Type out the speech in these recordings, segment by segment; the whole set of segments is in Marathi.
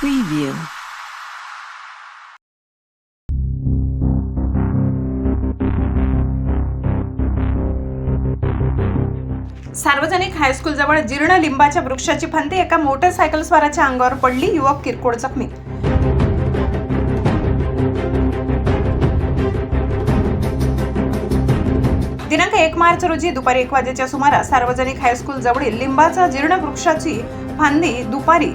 Preview. सार्वजनिक हायस्कूलजवळ जीर्ण लिंबाच्या वृक्षाची फांदी एका मोटरसायकल स्वाराच्या अंगावर पडली. युवक किरकोळ जखमी. दिनांक एक मार्च रोजी दुपारी एक वाजेच्या सुमारास सार्वजनिक हायस्कूल जवळील लिंबाचा जीर्ण वृक्षाची फांदी दुपारी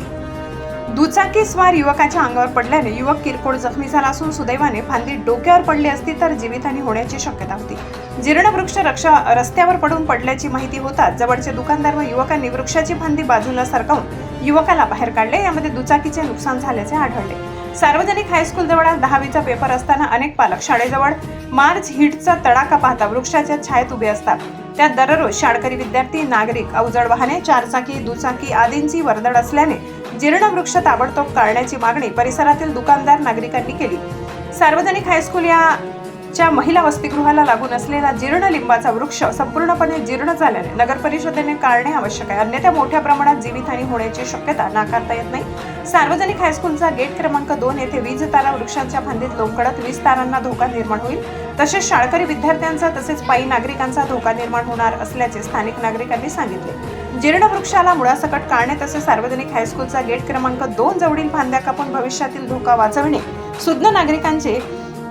दुचाकी स्वार युवकाच्या अंगावर पडल्याने युवक किरकोळ जखमी झाला असून सुदैवाने फांदी डोक्यावर पडली असती तर जीवितहानी होण्याची शक्यता होती. जीर्ण वृक्ष रक्षा रस्त्यावर पडून पडल्याची माहिती होताच जवळचे दुकानदार व युवकांनी वृक्षाची फांदी बाजूला सरकावून युवकाला बाहेर काढले. यामध्ये दुचाकीचे नुकसान झाल्याचे आढळले. सार्वजनिक हायस्कूल जवळ आज दहावीचा पेपर असताना अनेक पालक शाळेजवळ मार्च हिटचा तडाखा पाहता वृक्षाच्या छायेत उभे असतात. त्यात दररोज शाळकरी विद्यार्थी नागरिक अवजड वाहने चारचाकी दुचाकी आदींची वर्दळ असल्याने जीर्ण वृक्ष ताबडतोब काढण्याची मागणी परिसरातील दुकानदार नागरिकांनी केली. सार्वजनिक हायस्कूल या च्या महिला वसतिगृहाला लागून असलेला जीर्ण लिंबाचा वृक्ष संपूर्णपणे जीर्ण झाल्याने नगर परिषदेने काढणे आवश्यक आहे. अन्यथा मोठ्या प्रमाणात जीवितहानी होण्याची शक्यता नाकारता येत नाही. सार्वजनिक हायस्कूलचा गेट क्रमांक दोन येथे वीज तारा वृक्षांच्या फांदीत लोंबकडत वीज तारांना धोका निर्माण होईल. तसेच शाळकरी विद्यार्थ्यांचा तसेच पायी नागरिकांचा धोका निर्माण होणार असल्याचे स्थानिक नागरिकांनी सांगितले. जीर्ण वृक्षाला मुळासकट काढणे तसेच सार्वजनिक हायस्कूलचा गेट क्रमांक दोन जवळील फांद्या कापून भविष्यातील धोका वाचविणे. सुज्ञ नागरिकांचे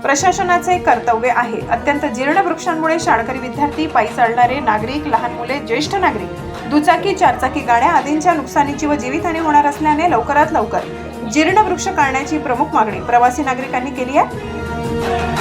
प्रशासनाचे कर्तव्य आहे. अत्यंत जीर्ण वृक्षांमुळे शाळकरी विद्यार्थी पायी चालणारे नागरिक लहान मुले ज्येष्ठ नागरिक दुचाकी चारचाकी गाड्या आदींच्या नुकसानीची व जीवितहानी होणार असल्याने लवकरात लवकर जीर्ण वृक्ष काढण्याची प्रमुख मागणी प्रवासी नागरिकांनी केली आहे.